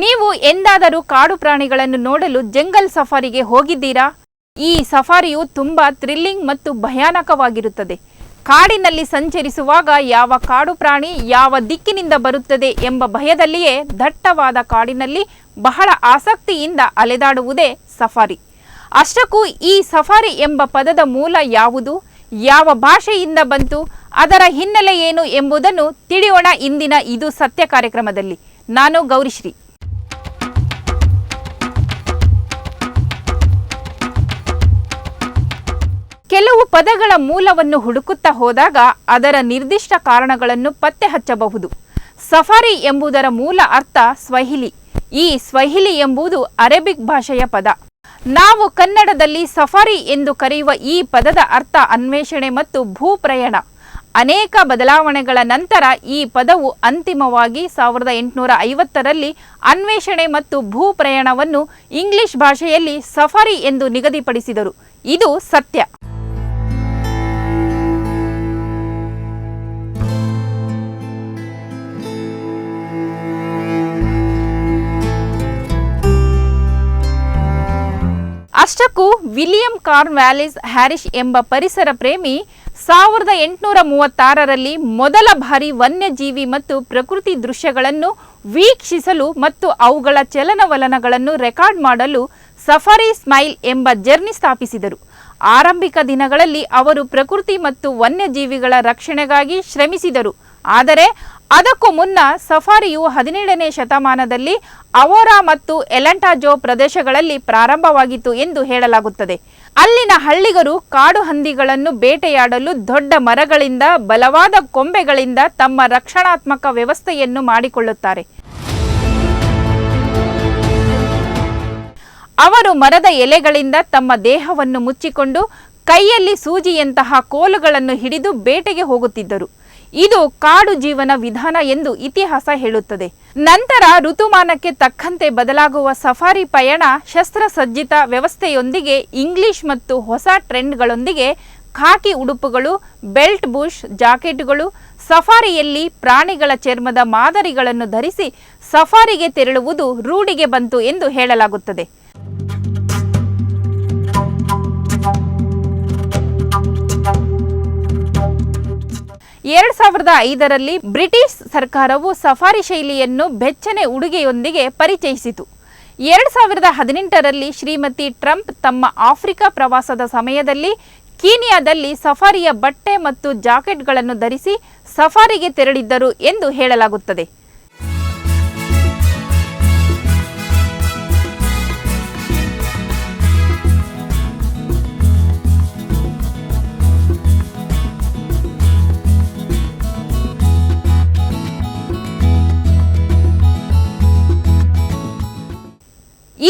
ನೀವು ಎಂದಾದರೂ ಕಾಡು ಪ್ರಾಣಿಗಳನ್ನು ನೋಡಲು ಜಂಗಲ್ ಸಫಾರಿಗೆ ಹೋಗಿದ್ದೀರಾ? ಈ ಸಫಾರಿಯು ತುಂಬಾ ಥ್ರಿಲ್ಲಿಂಗ್ ಮತ್ತು ಭಯಾನಕವಾಗಿರುತ್ತದೆ. ಕಾಡಿನಲ್ಲಿ ಸಂಚರಿಸುವಾಗ ಯಾವ ಕಾಡು ಪ್ರಾಣಿ ಯಾವ ದಿಕ್ಕಿನಿಂದ ಬರುತ್ತದೆ ಎಂಬ ಭಯದಲ್ಲಿಯೇ ದಟ್ಟವಾದ ಕಾಡಿನಲ್ಲಿ ಬಹಳ ಆಸಕ್ತಿಯಿಂದ ಅಲೆದಾಡುವುದೇ ಸಫಾರಿ. ಅಷ್ಟಕ್ಕೂ ಈ ಸಫಾರಿ ಎಂಬ ಪದದ ಮೂಲ ಯಾವುದು? ಯಾವ ಭಾಷೆಯಿಂದ ಬಂತು? ಅದರ ಹಿನ್ನೆಲೆ ಏನು ಎಂಬುದನ್ನು ತಿಳಿಯೋಣ ಇಂದಿನ ಇದು ಸತ್ಯ ಕಾರ್ಯಕ್ರಮದಲ್ಲಿ. ನಾನು ಗೌರಿಶ್ರೀ. ಕೆಲವು ಪದಗಳ ಮೂಲವನ್ನು ಹುಡುಕುತ್ತಾ ಹೋದಾಗ ಅದರ ನಿರ್ದಿಷ್ಟ ಕಾರಣಗಳನ್ನು ಪತ್ತೆ ಹಚ್ಚಬಹುದು ಸಫಾರಿ ಎಂಬುದರ ಮೂಲ ಅರ್ಥ ಸ್ವಹಿಲಿ. ಈ ಸ್ವಹಿಲಿ ಎಂಬುದು ಅರೇಬಿಕ್ ಭಾಷೆಯ ಪದ. ನಾವು ಕನ್ನಡದಲ್ಲಿ ಸಫಾರಿ ಎಂದು ಕರೆಯುವ ಈ ಪದದ ಅರ್ಥ ಅನ್ವೇಷಣೆ ಮತ್ತು ಭೂಪ್ರಯಾಣ. ಅನೇಕ ಬದಲಾವಣೆಗಳ ನಂತರ ಈ ಪದವು ಅಂತಿಮವಾಗಿ ಸಾವಿರದ ಎಂಟುನೂರ ಐವತ್ತರಲ್ಲಿ ಅನ್ವೇಷಣೆ ಮತ್ತು ಭೂಪ್ರಯಾಣವನ್ನು ಇಂಗ್ಲಿಷ್ ಭಾಷೆಯಲ್ಲಿ ಸಫಾರಿ ಎಂದು ನಿಗದಿಪಡಿಸಿದರು. ಇದು ಸತ್ಯ. ಅಷ್ಟಕ್ಕೂ ವಿಲಿಯಂ ಕಾರ್ನ್ ವ್ಯಾಲಿಸ್ ಹ್ಯಾರಿಶ್ ಎಂಬ ಪರಿಸರ ಪ್ರೇಮಿ ಸಾವಿರದ ಎಂಟುನೂರ ಮೂವತ್ತಾರರಲ್ಲಿ ಮೊದಲ ಬಾರಿ ವನ್ಯಜೀವಿ ಮತ್ತು ಪ್ರಕೃತಿ ದೃಶ್ಯಗಳನ್ನು ವೀಕ್ಷಿಸಲು ಮತ್ತು ಅವುಗಳ ಚಲನವಲನಗಳನ್ನು ರೆಕಾರ್ಡ್ ಮಾಡಲು ಸಫಾರಿ ಸ್ಮೈಲ್ ಎಂಬ ಜರ್ನಿ ಸ್ಥಾಪಿಸಿದರು. ಆರಂಭಿಕ ದಿನಗಳಲ್ಲಿ ಅವರು ಪ್ರಕೃತಿ ಮತ್ತು ವನ್ಯಜೀವಿಗಳ ರಕ್ಷಣೆಗಾಗಿ ಶ್ರಮಿಸಿದರು. ಆದರೆ ಅದಕ್ಕೂ ಮುನ್ನ ಸಫಾರಿಯು ಹದಿನೇಳನೇ ಶತಮಾನದಲ್ಲಿ ಅವೋರಾ ಮತ್ತು ಎಲಂಟಾಜೋ ಪ್ರದೇಶಗಳಲ್ಲಿ ಪ್ರಾರಂಭವಾಗಿತ್ತು ಎಂದು ಹೇಳಲಾಗುತ್ತದೆ. ಅಲ್ಲಿನ ಹಳ್ಳಿಗರು ಕಾಡು ಹಂದಿಗಳನ್ನು ಬೇಟೆಯಾಡಲು ದೊಡ್ಡ ಮರಗಳಿಂದ, ಬಲವಾದ ಕೊಂಬೆಗಳಿಂದ ತಮ್ಮ ರಕ್ಷಣಾತ್ಮಕ ವ್ಯವಸ್ಥೆಯನ್ನು ಮಾಡಿಕೊಳ್ಳುತ್ತಾರೆ. ಅವರು ಮರದ ಎಲೆಗಳಿಂದ ತಮ್ಮ ದೇಹವನ್ನು ಮುಚ್ಚಿಕೊಂಡು, ಕೈಯಲ್ಲಿ ಸೂಜಿಯಂತಹ ಕೋಲುಗಳನ್ನು ಹಿಡಿದು ಬೇಟೆಗೆ ಹೋಗುತ್ತಿದ್ದರು. ಇದು ಕಾಡು ಜೀವನ ವಿಧಾನ ಎಂದು ಇತಿಹಾಸ ಹೇಳುತ್ತದೆ. ನಂತರ ಋತುಮಾನಕ್ಕೆ ತಕ್ಕಂತೆ ಬದಲಾಗುವ ಸಫಾರಿ ಪಯಣ, ಶಸ್ತ್ರಸಜ್ಜಿತ ವ್ಯವಸ್ಥೆಯೊಂದಿಗೆ ಇಂಗ್ಲಿಷ್ ಮತ್ತು ಹೊಸ ಟ್ರೆಂಡ್ಗಳೊಂದಿಗೆ ಖಾಕಿ ಉಡುಪುಗಳು, ಬೆಲ್ಟ್ ಬುಷ್, ಜಾಕೆಟ್ಗಳು, ಸಫಾರಿಯಲ್ಲಿ ಪ್ರಾಣಿಗಳ ಚರ್ಮದ ಮಾದರಿಗಳನ್ನು ಧರಿಸಿ ಸಫಾರಿಗೆ ತೆರಳುವುದು ರೂಢಿಗೆ ಬಂತು ಎಂದು ಹೇಳಲಾಗುತ್ತದೆ. ಎರಡ್ ಸಾವಿರದ ಐದರಲ್ಲಿ ಬ್ರಿಟಿಷ್ ಸರ್ಕಾರವು ಸಫಾರಿ ಶೈಲಿಯನ್ನು ಬೆಚ್ಚನೆ ಉಡುಗೆಯೊಂದಿಗೆ ಪರಿಚಯಿಸಿತು. ಎರಡ್ ಸಾವಿರದ ಹದಿನೆಂಟರಲ್ಲಿ ಶ್ರೀಮತಿ ಟ್ರಂಪ್ ತಮ್ಮ ಆಫ್ರಿಕಾ ಪ್ರವಾಸದ ಸಮಯದಲ್ಲಿ ಕೀನಿಯಾದಲ್ಲಿ ಸಫಾರಿಯ ಬಟ್ಟೆ ಮತ್ತು ಜಾಕೆಟ್ಗಳನ್ನು ಧರಿಸಿ ಸಫಾರಿಗೆ ತೆರಳಿದ್ದರು ಎಂದು ಹೇಳಲಾಗುತ್ತದೆ.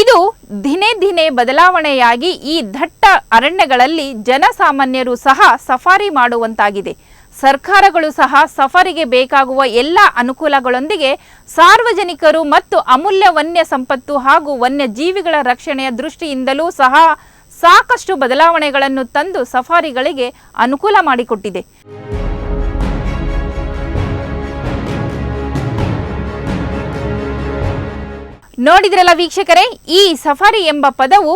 ಇದು ದಿನೇ ದಿನೇ ಬದಲಾವಣೆಯಾಗಿ ಈ ದಟ್ಟ ಅರಣ್ಯಗಳಲ್ಲಿ ಜನಸಾಮಾನ್ಯರು ಸಹ ಸಫಾರಿ ಮಾಡುವಂತಾಗಿದೆ. ಸರ್ಕಾರಗಳು ಸಹ ಸಫಾರಿಗೆ ಬೇಕಾಗುವ ಎಲ್ಲ ಅನುಕೂಲಗಳೊಂದಿಗೆ ಸಾರ್ವಜನಿಕರು ಮತ್ತು ಅಮೂಲ್ಯ ವನ್ಯ ಸಂಪತ್ತು ಹಾಗೂ ವನ್ಯಜೀವಿಗಳ ರಕ್ಷಣೆಯ ದೃಷ್ಟಿಯಿಂದಲೂ ಸಹ ಸಾಕಷ್ಟು ಬದಲಾವಣೆಗಳನ್ನು ತಂದು ಸಫಾರಿಗಳಿಗೆ ಅನುಕೂಲ ಮಾಡಿಕೊಟ್ಟಿದೆ. ನೋಡಿದ್ರಲ್ಲ ವೀಕ್ಷಕರೇ, ಈ ಸಫಾರಿ ಎಂಬ ಪದವು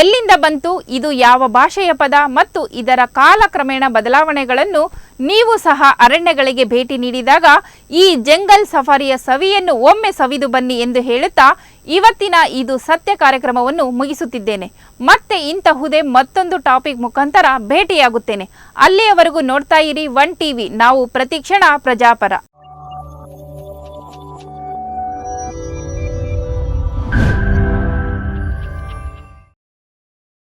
ಎಲ್ಲಿಂದ ಬಂತು, ಇದು ಯಾವ ಭಾಷೆಯ ಪದ ಮತ್ತು ಇದರ ಕಾಲಕ್ರಮೇಣ ಬದಲಾವಣೆಗಳನ್ನು ನೀವು ಸಹ ಅರಣ್ಯಗಳಿಗೆ ಭೇಟಿ ನೀಡಿದಾಗ ಈ ಜಂಗಲ್ ಸಫಾರಿಯ ಸವಿಯನ್ನು ಒಮ್ಮೆ ಸವಿದು ಬನ್ನಿ ಎಂದು ಹೇಳುತ್ತಾ ಇವತ್ತಿನ ಇದು ಸತ್ಯ ಕಾರ್ಯಕ್ರಮವನ್ನು ಮುಗಿಸುತ್ತಿದ್ದೇನೆ. ಮತ್ತೆ ಇಂತಹುದೇ ಮತ್ತೊಂದು ಟಾಪಿಕ್ ಮುಖಾಂತರ ಭೇಟಿಯಾಗುತ್ತೇನೆ. ಅಲ್ಲಿಯವರೆಗೂ ನೋಡ್ತಾ ಇರಿ ಒನ್ ಟಿವಿ. ನಾವು ಪ್ರತಿಕ್ಷಣ ಪ್ರಜಾಪರ.